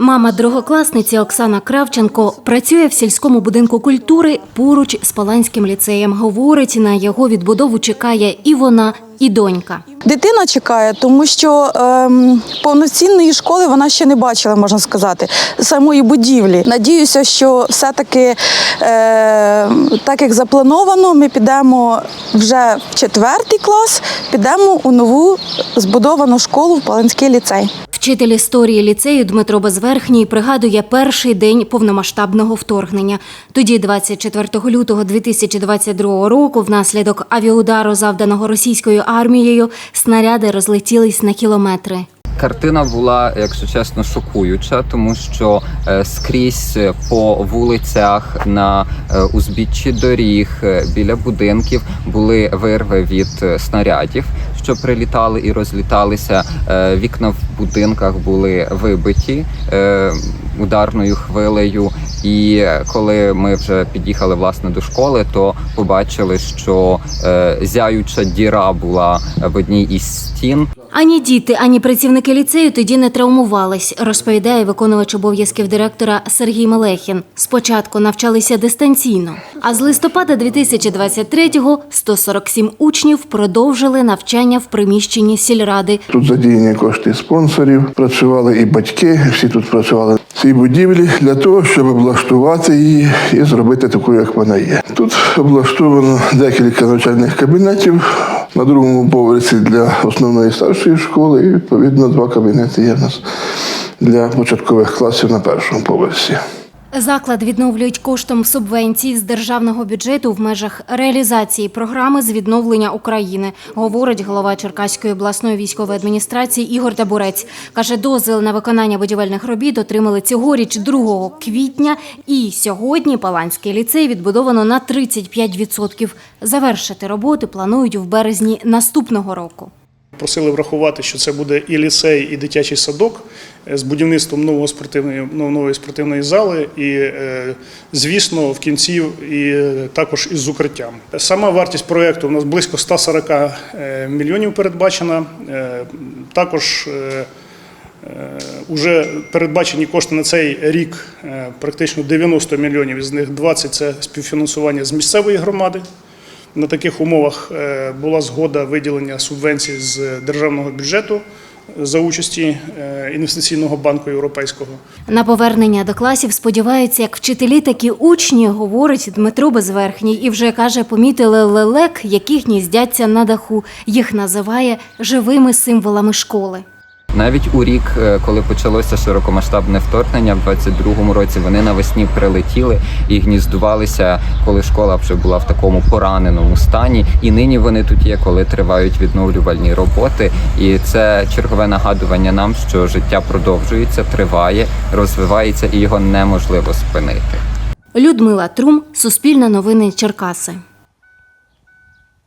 Мама другокласниці Оксана Кравченко працює в сільському будинку культури поруч з Паланським ліцеєм. Говорить, на його відбудову чекає і вона, і донька. Дитина чекає, тому що ем, повноцінної школи вона ще не бачила, можна сказати, самої будівлі. Надіюся, що все-таки, е, так як заплановано, ми підемо вже в четвертий клас, підемо у нову збудовану школу в Паланський ліцей. Вчитель історії ліцею Дмитро Безверхній пригадує перший день повномасштабного вторгнення. Тоді, 24 лютого 2022 року, внаслідок авіаудару, завданого російською армією, снаряди розлетілись на кілометри. Картина була, якщо чесно, шокуюча, тому що е, скрізь по вулицях на е, узбіччі доріг е, біля будинків були вирви від е, снарядів, що прилітали і розліталися. Е, Вікна в будинках були вибиті е, ударною хвилею. І коли ми вже під'їхали власне до школи, то побачили, що е, зяюча діра була в одній із стін. Ані діти, ані працівники ліцею тоді не травмувались, розповідає виконувач обов'язків директора Сергій Мелехін. Спочатку навчалися дистанційно, а з листопада 2023-го 147 учнів продовжили навчання в приміщенні сільради. Тут задіяні кошти спонсорів, працювали і батьки, всі тут працювали в цій будівлі для того, щоб облаштувати її і зробити такою, як вона є. Тут облаштовано декілька навчальних кабінетів на другому поверсі для основної старшої школи, і відповідно два кабінети є в нас для початкових класів на першому поверсі. Заклад відновлюють коштом субвенцій з державного бюджету в межах реалізації програми з відновлення України, говорить голова Черкаської обласної військової адміністрації Ігор Табурець. Каже, дозвіл на виконання будівельних робіт отримали цьогоріч 2 квітня, і сьогодні Паланський ліцей відбудовано на 35%. Завершити роботи планують в березні наступного року. Просили врахувати, що це буде і ліцей, і дитячий садок е, з будівництвом нової спортивної, ну, нової спортивної зали, і, е, звісно, в кінці і е, також із укриттям. Сама вартість проєкту у нас близько 140 е, мільйонів передбачена. Також е, е, Уже передбачені кошти на цей рік практично 90 мільйонів, із них 20 – це співфінансування з місцевої громади. На таких умовах е, була згода виділення субвенцій з державного бюджету за участі е, інвестиційного банку європейського. На повернення до класів сподіваються як вчителі, так і учні, говорить Дмитро Безверхній. І вже каже, помітили лелек, які гніздяться на даху. Їх називає живими символами школи. Навіть у рік, е, коли почалося широкомасштабне вторгнення, в 22-му році вони навесні прилетіли і гніздувалися, коли школа вже була в такому пораненому стані. І нині вони тут є, коли тривають відновлювальні роботи. І це чергове нагадування нам, що життя продовжується, триває, розвивається і його неможливо спинити. Людмила Трум, Суспільне новини Черкаси.